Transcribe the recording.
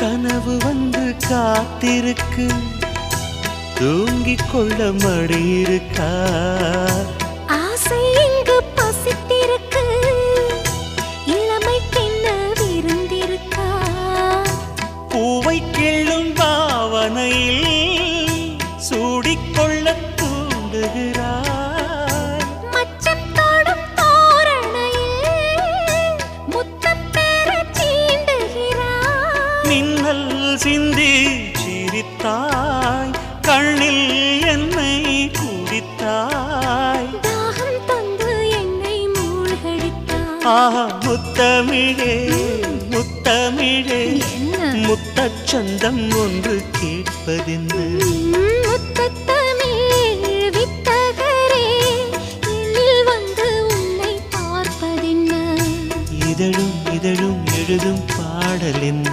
கனவு வந்து காத்திருக்கு. தூங்கிக் கொள்ள மடி இருக்கா ஆசை இங்கு பசித்திருக்கு. இளமைக்கென்ன விருந்திருக்கா? பூவை கிள்ளும் பாவனையில் சூடிக்கொள்ள தூண்டுகிறாய் மின்னல் சிந்தி சிரித்தாய் கண்ணில் என்னை குடித்தாய். தாகம் தந்து என்னை மூழ்கடித்தாய். ஆஹா முத்தமிழே முத்தமிழே என்ன? முத்தச்சந்தம் ஒன்று கேட்பதென்ன இதழும் இதழும் எழுதும் பாடல் என்ன